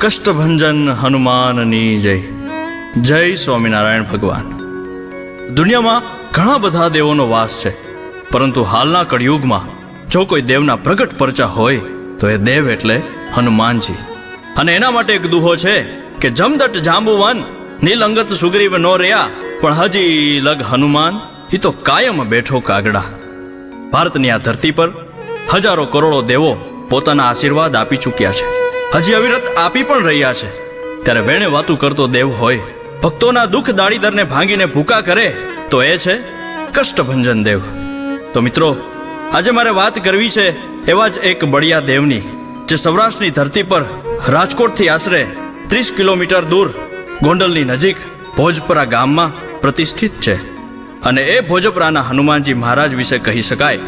કષ્ટભંજન હનુમાનની જય. જય સ્વામિનારાયણ ભગવાન. દુનિયામાં ઘણા બધા દેવોનો વાસ છે, પરંતુ હાલના કળિયુગમાં જો કોઈ દેવના પ્રગટ પરચા હોય, તો એ દેવ એટલે હનુમાનજી. અને એના માટે એક દુહો છે કે જમદટ જાંબુવન, નીલંગત સુગ્રીવ નો રહ્યા, પણ હજી લગ હનુમાન એ તો કાયમ બેઠો કાગડા. ભારતની આ ધરતી પર હજારો કરોડો દેવો પોતાના આશીર્વાદ આપી ચૂક્યા છે. હજી અવિરત આપી પણ રહ્યા છે. ત્યારે વેણે વાતું કરતો દેવ હોય, ભક્તોના દુઃખ દાડીદરને ભાંગીને ભૂકા કરે, તો એ છે કષ્ટભંજન દેવ. તો મિત્રો, આજે મારે વાત કરવી છે એવા જ એક બળિયા દેવની, જે સૌરાષ્ટ્રની ધરતી પર રાજકોટથી આશરે ત્રીસ કિલોમીટર દૂર ગોંડલની નજીક ભોજપરા ગામમાં પ્રતિષ્ઠિત છે. અને એ ભોજપરાના હનુમાનજી મહારાજ વિશે કહી શકાય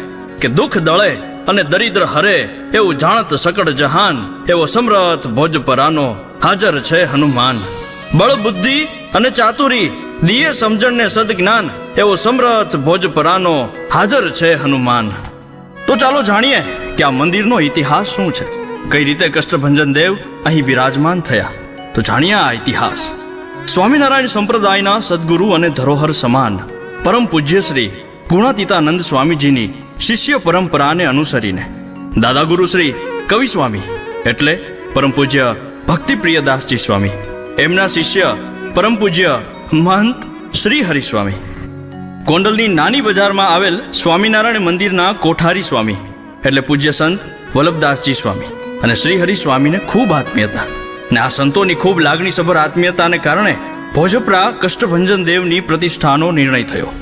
કે દુઃખ દળે અને દરિદ્ર હરે, એવું જાણત સકળ જહાન, એવો સમરથ ભોજપરાનો હાજર છે હનુમાન. બળ બુદ્ધિ અને ચાતુરી, દિયે સમજણને સદજ્ઞાન, એવો સમરથ ભોજપરાનો હાજર છે હનુમાન. તો ચાલો જાણીએ કે આ મંદિરનો ઇતિહાસ શું છે. કઈ રીતે કષ્ટભંજન દેવ અહીં બિરાજમાન થયા. તો જાણીએ આ ઇતિહાસ. સ્વામિનારાયણ સંપ્રદાયના સદગુરુ અને ધરોહર સમાન, પરમ પૂજ્ય શ્રી ગુણાતીતાનંદ સ્વામીજીની શિષ્ય પરંપરાને અનુસરીને. દાદા ગુરુ શ્રી કવિ સ્વામી એટલે પરમ પૂજ્ય ભક્તિપ્રિયદાસજી સ્વામી. એમના શિષ્ય પરમ પૂજ્ય મહંત શ્રી હરિસ્વામી ગોંડલની નાની બજારમાં આવેલ સ્વામિનારાયણ મંદિરના કોઠારી સ્વામી એટલે પૂજ્ય સંત વલ્લભદાસજી સ્વામી અને શ્રી હરિસ્વામીને ખૂબ આત્મીયતા. ને આ સંતોની ખૂબ લાગણીસભર આત્મીયતાને કારણે ભોજપરા કષ્ટભંજન દેવની પ્રતિષ્ઠાનો નિર્ણય થયો.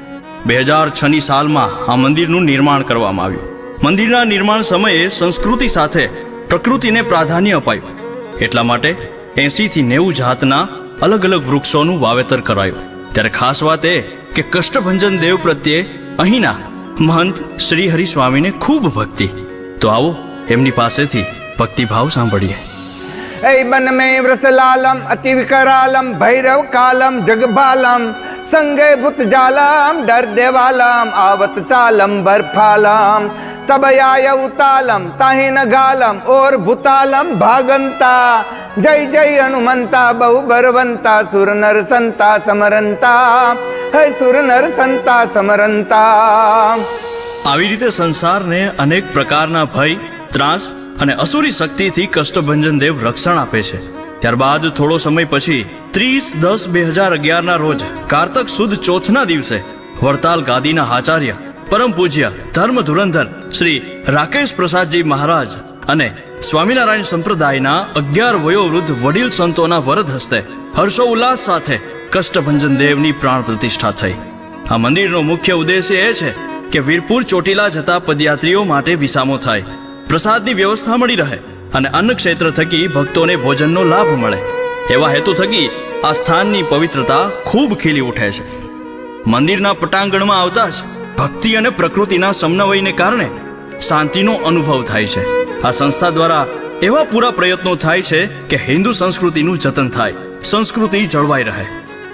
બે હજાર છની સાલમાં આ મંદિરનું નિર્માણ કરવામાં આવ્યું મંદિરના નિર્માણ સમયે સંસ્કૃતિ સાથે પ્રકૃતિને પ્રાધાન્ય અપાયું એટલા માટે એંસીથી નેવું જાતના અલગ અલગ વૃક્ષોનું વાવેતર કરાયું ત્યારે ખાસ વાત એ કે કષ્ટભંજન દેવ પ્રત્યે અહીંના મહંત શ્રી હરિ સ્વામીને ખૂબ ભક્તિ તો આવો એમની પાસેથી ભક્તિભાવ સાંભળીએ ऐ बन में वृषलालम अति विकरालम भैरव कालम जगबालम સંગે ભૂત જાલામ ડર દેવાલામ આવત ચાલમ બરફાલામ તબયાય ઉતાલમ તાહિન ગાલમ ઓર ભૂતાલમ ભાગંતા જય જય હનુમંતા બહુ બરવંતા સુર નર સંતા સમરંતા હૈ સુર નર સંતા સમરંતા આવી રીતે સંસારને અનેક પ્રકારના ભય, ત્રાસ અને અસુરી શક્તિથી કષ્ટભંજન દેવ રક્ષણ આપે છે. ત્યારબાદ થોડો સમય પછી ત્રીસ દસ બે હજાર અગિયારના રોજ કારતક સુદ ચોથના દિવસે વડતાલ ગાદીના આચાર્ય પરમ પૂજ્ય ધર્મ ધુરંધર શ્રી રાકેશ પ્રસાદજી મહારાજ અને સ્વામિનારાયણ સંપ્રદાયના અગિયાર વયોવૃદ્ધ વડીલ સંતોના વરદ હસ્તે હર્ષોલ્લાસ સાથે કષ્ટભંજન દેવની પ્રાણ પ્રતિષ્ઠા થઈ. આ મંદિરનો મુખ્ય ઉદ્દેશ્ય એ છે કે વીરપુર ચોટીલા જતા પદયાત્રીઓ માટે વિસામો થાય. પ્રસાદની વ્યવસ્થા મળી રહે. અને અન્ન ક્ષેત્ર થકી ભક્તોને ભોજનનો લાભ મળે. એવા હેતુ થકી આ સ્થાનની પવિત્રતા ખૂબ ખીલી ઉઠે છે. મંદિરના પટાંગણમાં આવતા જ ભક્તિ અને પ્રકૃતિના સમન્વયને કારણે શાંતિનો અનુભવ થાય છે. આ સંસ્થા દ્વારા એવા પૂરા પ્રયત્નો થાય છે કે હિન્દુ સંસ્કૃતિનું જતન થાય, સંસ્કૃતિ જળવાઈ રહે.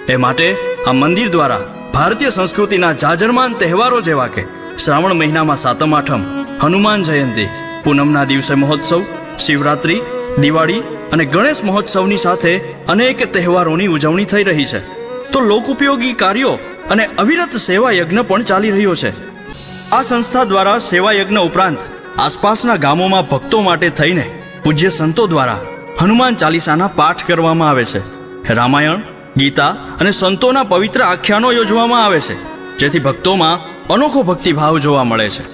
એ માટે આ મંદિર દ્વારા ભારતીય સંસ્કૃતિના જાજરમાન તહેવારો જેવા કે શ્રાવણ મહિનામાં સાતમ આઠમ, હનુમાન જયંતી, પૂનમના દિવસે મહોત્સવ શિવરાત્રી, દિવાળી અને ગણેશ મહોત્સવની સાથે અનેક તહેવારોની ઉજવણી થઈ રહી છે. તો લોકોપયોગી કાર્યો અને અવિરત સેવા યજ્ઞ પણ ચાલી રહ્યો છે. આ સંસ્થા દ્વારા સેવા યજ્ઞ ઉપરાંત આસપાસના ગામોમાં ભક્તો માટે થઈને પૂજ્ય સંતો દ્વારા હનુમાન ચાલીસાના પાઠ કરવામાં આવે છે. રામાયણ, ગીતા અને સંતોના પવિત્ર આખ્યાનો યોજવામાં આવે છે, જેથી ભક્તોમાં અનોખો ભક્તિભાવ જોવા મળે છે.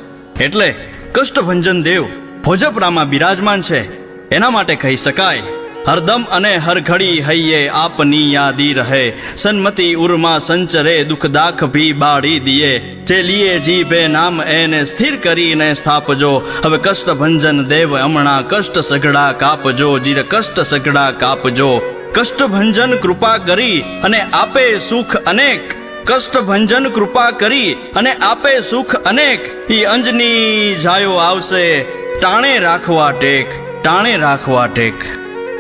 એટલે કષ્ટભંજન દેવ ભોજપરામાં બિરાજમાન છે. એના માટે કહી શકાય હરદમ અને હરઘડી હૈયે આપની યાદી રહે. સન્મતિ ઉર્મા સંચરે દુઃખ દાખ ભી બાળી દિયે જે લીએ જી બે નામ એને સ્થિર કરીને સ્થાપજો. હવે કષ્ટભંજન દેવ હમણાં કષ્ટ સઘડા કાપજો. જીર કષ્ટ સઘડા કાપજો. કષ્ટભંજન કૃપા કરી અને આપે સુખ અનેક. કષ્ટભંજન કૃપા કરી અને આપે સુખ અનેક. ઈ અંજની જાયો આવશે. ટાણે રાખવા ટેક ટાણે રાખવા ટેક.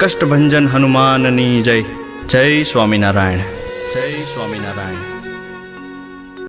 કષ્ટભંજન હનુમાનની જય. જય સ્વામિનારાયણ. જય સ્વામિનારાયણ.